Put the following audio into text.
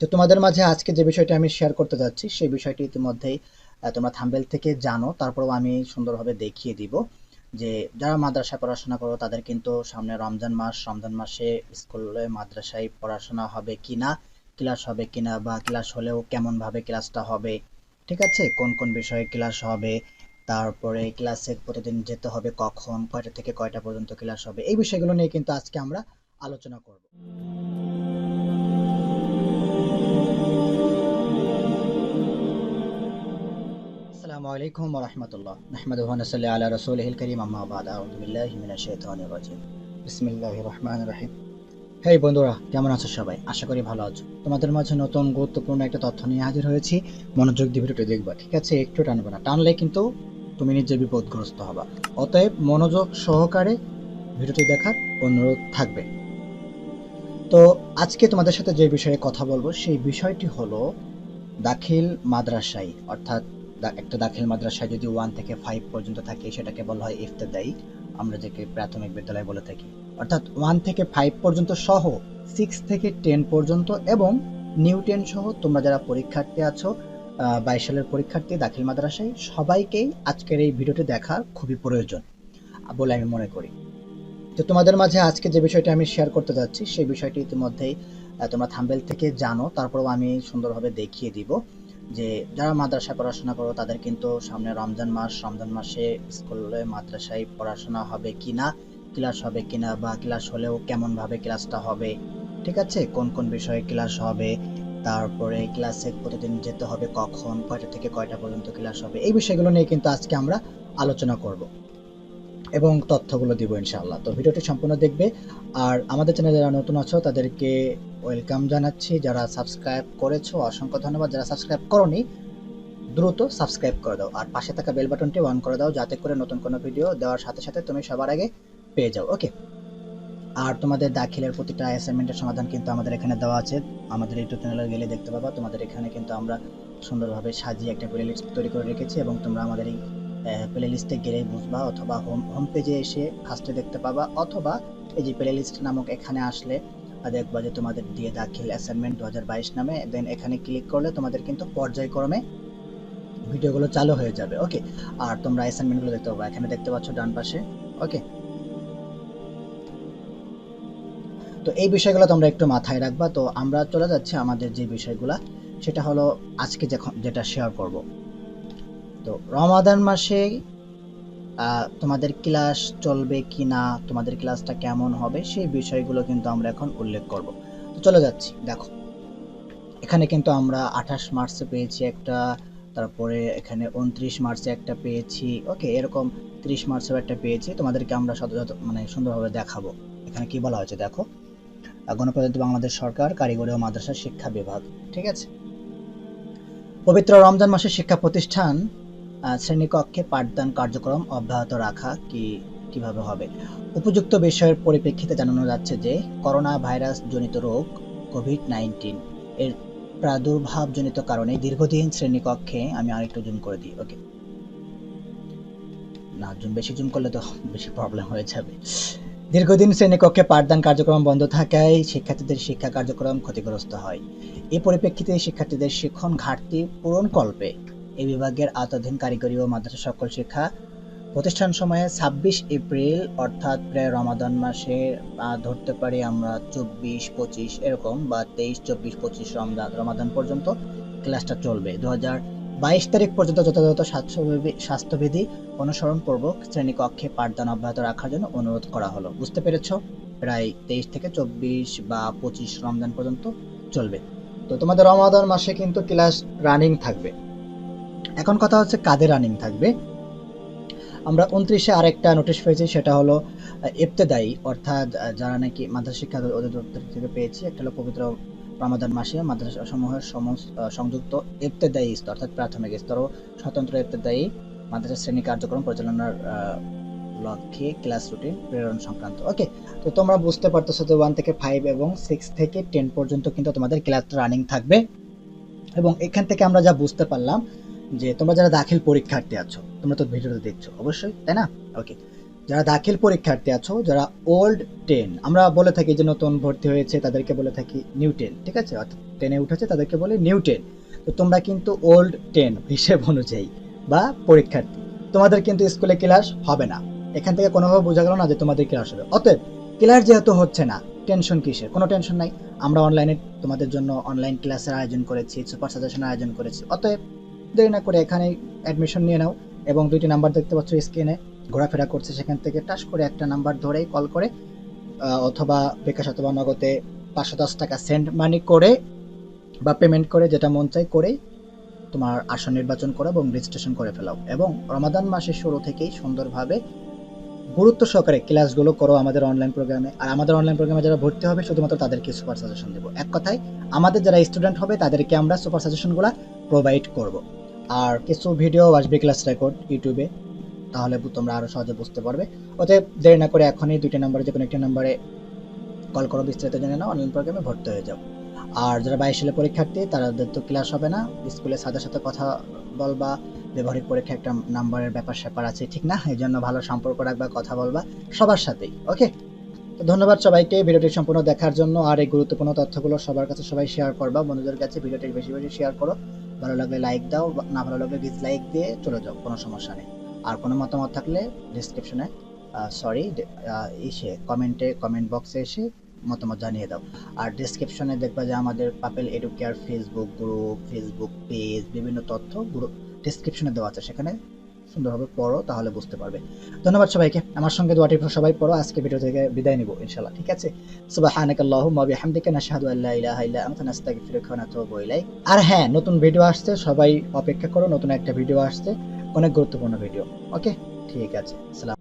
তো তোমাদের মাঝে আজকে যে বিষয়টা আমি শেয়ার করতে যাচ্ছি, সেই বিষয়টি ইতিমধ্যেই তোমরা থাম্বেল থেকে জানো। তারপরেও আমি সুন্দরভাবে দেখিয়ে দিব যে, যারা মাদ্রাসায় পড়াশোনা করো, তাদের কিন্তু সামনে রমজান মাস, রমজান মাসে স্কুলে, মাদ্রাসায় পড়াশোনা হবে কিনা ক্লাস হবে কিনা, বা ক্লাস হলেও কেমন ভাবে ক্লাসটা হবে, ঠিক আছে? কোন কোন বিষয়ে ক্লাস হবে, তারপরে ক্লাসে প্রতিদিন যেতে হবে কখন, কয়টা থেকে কয়টা পর্যন্ত ক্লাস হবে, এই বিষয়গুলো নিয়ে কিন্তু আজকে আমরা আলোচনা করব। আসসালামু আলাইকুম রাহমাতুল্লাহ। নাহমাদুহু ওয়া নাসাল্লি আলা রাসূলিহিল কারীম, আম্মা বাদ। আউযু বিল্লাহি মিনাশ শাইতানির রাজিম। বিসমিল্লাহির রহমানির রহিম। হেই বন্ধুরা, কেমন আছো সবাই? আশা করি ভালো আছো। তোমাদের মাঝে নতুন গুরুত্বপূর্ণ একটা তথ্য নিয়ে হাজির হয়েছি। মনোযোগ দিয়ে ভিডিওটি দেখবা, ঠিক আছে? একটু টানবে না। টানলে কিন্তু তুমি নিজে বিপদগ্রস্ত হবা। অতএব মনোযোগ সহকারে ভিডিওটি দেখার অনুরোধ থাকবে। তো আজকে তোমাদের সাথে যে বিষয়ে কথা বলব, সেই বিষয়টি হলো দাখিল মাদ্রাসায়, অর্থাৎ একটা দাখিল মাদ্রাসায় যদি ওয়ান থেকে ফাইভ পর্যন্ত থাকে, সেটাকে বলা হয় ইফতেদায়ী আমরা যাকে প্রাথমিক বিদ্যালয় বলে থাকি। অর্থাৎ ওয়ান থেকে ফাইভ পর্যন্ত সহ সিক্স থেকে টেন পর্যন্ত এবং নিউ টেন সহ তোমরা যারা পরীক্ষার্থী আছো বাইশ সালের পরীক্ষার্থী দাখিল মাদ্রাসায়, সবাইকেই আজকের এই ভিডিওটি দেখা খুবই প্রয়োজন বলে আমি মনে করি। তো তোমাদের মাঝে আজকে যে বিষয়টা আমি শেয়ার করতে যাচ্ছি, সেই বিষয়টি ইতিমধ্যেই তোমরা থাম্বেল থেকে জানো, তারপরেও আমি সুন্দরভাবে দেখিয়ে দিব। যে যারা মাদ্রাসায় পড়াশোনা করো, তাদের কিন্তু সামনে রমজান মাস, রমজান মাসে স্কুলে, মাদ্রাসায় পড়াশোনা হবে কিনা, ক্লাস হবে কিনা বা ক্লাস হলেও কেমন ভাবে ক্লাসটা হবে, ঠিক আছে? কোন কোন বিষয়ে ক্লাস হবে, তারপরে ক্লাসে প্রতিদিন যেতে হবে কখন, কয়টা থেকে কয়টা পর্যন্ত ক্লাস হবে, এই বিষয়গুলো নিয়ে কিন্তু আজকে আমরা আলোচনা করব এবং তথ্যগুলো দিব ইনশাআল্লাহ। তো ভিডিওটি সম্পূর্ণ দেখবে, আর আমাদের চ্যানেলে যারা নতুন আছো, তাদেরকে ওয়েলকাম জানাচ্ছি। যারা সাবস্ক্রাইব করেছ, অসংখ্য ধন্যবাদ। যারা সাবস্ক্রাইব করনি, দ্রুত সাবস্ক্রাইব করে দাও। আর পাশে থাকা বেল বাটনটি অন করে দাও, যাতে করে নতুন কোনো ভিডিও দেওয়ার সাথে সাথে তুমি সবার আগে পেয়ে যাও। ওকে আর তোমাদের দাখিলের প্রতিটা অ্যাসাইনমেন্টের সমাধান কিন্তু আমাদের এখানে দেওয়া আছে। আমাদের ইউটিউব চ্যানেলে গেলে দেখতে পাবা। তোমাদের এখানে কিন্তু আমরা সুন্দরভাবে সাজিয়ে একটা প্লে লিস্ট তৈরি করে রেখেছি এবং তোমরা আমাদের এই প্লে লিস্টে গেলেই বুঝবা অথবা হোম হোম পেজে এসে ফার্স্টে দেখতে পাবা। অথবা এই যে প্লে লিস্ট নামক এখানে আসলে আর দেখবা যে তোমাদের দিয়ে দাখিল অ্যাসাইনমেন্ট দু নামে দেন এখানে ক্লিক করলে তোমাদের কিন্তু পর্যায়ক্রমে ভিডিওগুলো চালু হয়ে যাবে ওকে আর তোমরা অ্যাসাইনমেন্টগুলো দেখতে পাবা, এখানে দেখতে পাচ্ছ ডান পাশে ওকে তো এই বিষয়গুলো তোমরা একটু মাথায় রাখবা। তো আমরা চলে যাচ্ছি আমাদের যে বিষয়গুলো, সেটা হলো আজকে যেটা শেয়ার করব। তো রমাদান মাসে তোমাদের ক্লাস চলবে কি না তোমাদের ক্লাসটা কেমন হবে, সেই বিষয়গুলো কিন্তু আমরা এখন উল্লেখ করব। তো চলে যাচ্ছি, দেখো। এখানে কিন্তু আমরা আঠাশ মার্চে পেয়েছি একটা, তারপরে এখানে উনত্রিশ মার্চে একটা পেয়েছি ওকে এরকম ত্রিশ মার্চেও একটা পেয়েছি, তোমাদেরকে আমরা শত মানে সুন্দরভাবে দেখাবো। এখানে কি বলা হয়েছে, দেখো? গণপ্রজাতন্ত্রী বাংলাদেশ সরকার, কারিগরি ও মাদ্রাসা শিক্ষা বিভাগ, ঠিক আছে? পবিত্র রমজান মাসে শিক্ষা প্রতিষ্ঠান শ্রেণীকক্ষে পাঠদান কার্যক্রম অব্যাহত রাখা কি, কীভাবে হবে? উপযুক্ত বিষয়ের পরিপ্রেক্ষিতে জানানো যাচ্ছে যে করোনা ভাইরাস জনিত রোগ কোভিড নাইন্টিন এর প্রাদুর্ভাবজনিত কারণে দীর্ঘদিন শ্রেণীকক্ষে আমি আরেকটু জুম করে দিই ওকে না জুম বেশি জুম করলে তো বেশি প্রবলেম হয়ে যাবে। দীর্ঘদিন শ্রেণীকক্ষে পাঠদান কার্যক্রম বন্ধ থাকায় শিক্ষার্থীদের শিক্ষা কার্যক্রম ক্ষতিগ্রস্ত হয়। এই পরিপ্রেক্ষিতে শিক্ষার্থীদের শিক্ষণ ঘাটতি পূরণ কল্পে এই বিভাগের আওতাধীন কারিগরি ও মাদ্রাসা সকল শিক্ষা প্রতিষ্ঠান সময়ে ছাব্বিশ এপ্রিল, অর্থাৎ প্রায় রমাদান মাসে ধরতে পারি আমরা চব্বিশ, পঁচিশ, এরকম, বা তেইশ, চব্বিশ, পঁচিশ রমজান রমাদান পর্যন্ত ক্লাসটা চলবে। দু হাজার বাইশ তারিখ পর্যন্ত যথাযথ স্বাস্থ্যবিধি স্বাস্থ্যবিধি অনুসরণ পূর্বক শ্রেণীকক্ষে পাঠদান অব্যাহত রাখার জন্য অনুরোধ করা হলো। বুঝতে পেরেছ? প্রায় তেইশ থেকে চব্বিশ বা পঁচিশ রমজান পর্যন্ত চলবে। তো তোমাদের রমাদান মাসে কিন্তু ক্লাস রানিং থাকবে। এখন কথা হচ্ছে কাদের রানিং থাকবে। আমরা উনত্রিশে আরেকটা নোটিশ পেয়েছি সেটা হলো আহ, ইবতেদায়ী অর্থাৎ যারা নাকি মাদ্রাসা শিক্ষা অধিদপ্তর থেকে পেয়েছি। একটা হলো পবিত্র রমাদান মাসে মাদ্রাসা সমূহের সংযুক্ত ইবতেদায়ী স্তর অর্থাৎ প্রাথমিক স্তর ও স্বতন্ত্র ইবতেদায়ী মাদ্রাসা শ্রেণি কার্যক্রম পরিচালনার লক্ষ্যে ক্লাস রুটিন প্রেরণ সংক্রান্ত। ওকে তো তোমরা বুঝতে পারতেছো যে ওয়ান থেকে ফাইভ এবং সিক্স থেকে টেন পর্যন্ত কিন্তু তোমাদের ক্লাস রানিং থাকবে। এবং এখান থেকে আমরা যা বুঝতে পারলাম যে তোমরা যারা দাখিল পরীক্ষার্থী আছো, তোমরা তো ভিডিওতে দেখছ অবশ্যই, তাই না? ওকে যারা দাখিল পরীক্ষার্থী আছো, যারা ওল্ড টেন আমরা বলে থাকি যে নতুন ভর্তি হয়েছে, তাদেরকে বলে থাকি নিউ টেন ঠিক আছে? অর্থাৎ টেনে উঠেছে, তাদেরকে বলে নিউ টেন তো তোমরা কিন্তু ওল্ড টেন হিসেব অনুযায়ী বা পরীক্ষার্থী। তোমাদের কিন্তু স্কুলে ক্লাস হবে না। এখান থেকে কোনোভাবে বোঝা গেল না যে তোমাদের ক্লাস হবে। অতএব ক্লাস যেহেতু হচ্ছে না টেনশন কিসের? কোনো টেনশন নাই। আমরা অনলাইনে তোমাদের জন্য অনলাইন ক্লাসের আয়োজন করেছি সুপার সাজেশন আয়োজন করেছি। অতএব দেরি না করে এখানে অ্যাডমিশন নিয়ে নাও এবং দুইটি নাম্বার দেখতে পাচ্ছ স্ক্রিনে ঘোরাফেরা করছে সেখান থেকে টাস করে একটা নাম্বার ধরেই কল করে অথবা বিকাশ অথবা নগদে পাঁচশো দশ টাকা সেন্ড মানি করে বা পেমেন্ট করে যেটা মন চাই করেই তোমার আসন নির্বাচন করো এবং রেজিস্ট্রেশন করে ফেলাও। এবং রমাদান মাসের শুরু থেকেই সুন্দরভাবে গুরুত্ব সহকারে ক্লাসগুলো করো আমাদের অনলাইন প্রোগ্রামে আর আমাদের অনলাইন প্রোগ্রামে যারা ভর্তি হবে শুধুমাত্র তাদেরকে সুপার সাজেশন দেবো। এক কথায়, আমাদের যারা স্টুডেন্ট হবে তাদেরকে আমরা সুপার সাজেশনগুলো প্রোভাইড করব। আর কিছু ভিডিও আসবে ক্লাস রেকর্ড ইউটিউবে, তাহলে তোমরা আরও সহজে বুঝতে পারবে। অতএব দেরি না করে এখনই দুইটা নাম্বারে যে কোনো একটা নাম্বারে কল করো, বিস্তারিত জেনে নাও অনলাইন প্রোগ্রামে ভর্তি হয়ে যাও। আর যারা বাইশ সালে পরীক্ষার্থী, তাদের তো ক্লাস হবে না। স্কুলে সাথে সাথে কথা বলবা, ব্যবহারিক পরীক্ষা একটা নাম্বারের ব্যাপার স্যাপার আছে, ঠিক না? এই জন্য ভালো সম্পর্ক রাখবা, কথা বলবা, সবার সাথেই ওকে তো ধন্যবাদ সবাইকে ভিডিওটি সম্পূর্ণ দেখার জন্য, আর এই গুরুত্বপূর্ণ তথ্যগুলো সবার কাছে সবাই শেয়ার করবা, বন্ধুদের কাছে ভিডিওটি বেশি বেশি শেয়ার করো। ভালো লাগলে লাইক দাও, না ভালো লাগলে ডিসলাইক দিয়ে চলে যাও, কোনো সমস্যা নেই। আর কোনো মতামত থাকলে ডিসক্রিপশনে সরি এসে কমেন্টে কমেন্ট বক্সে এসে মতামত জানিয়ে দাও। আর ডিসক্রিপশনে দেখবা যে আমাদের পাপেল Educare Facebook group Facebook page বিভিন্ন তথ্য গ্রুপ ডিসক্রিপশনে দেওয়া আছে। সেখানে সুন্দরভাবে পড়ো, তাহলে বুঝতে পারবে। ধন্যবাদ সবাইকে। আমার সঙ্গে দোয়াটি সবাই পড়ো। আজকে ভিডিও থেকে বিদায় নিব ইনশাল্লাহ ঠিক আছে? সুবহানাকাল্লাহুম্মা বিহামদিকা নাশাহাদু আল্লাহ ইলাহা ইল্লা আনতা নাস্তাগফিরুকা ওয়া নাতুবু ইলাইক। আর হ্যাঁ নতুন ভিডিও আসছে, সবাই অপেক্ষা করো, নতুন একটা ভিডিও আসছে। অনেক গুরুত্বপূর্ণ ভিডিও ওকে ঠিক আছে, সালাম।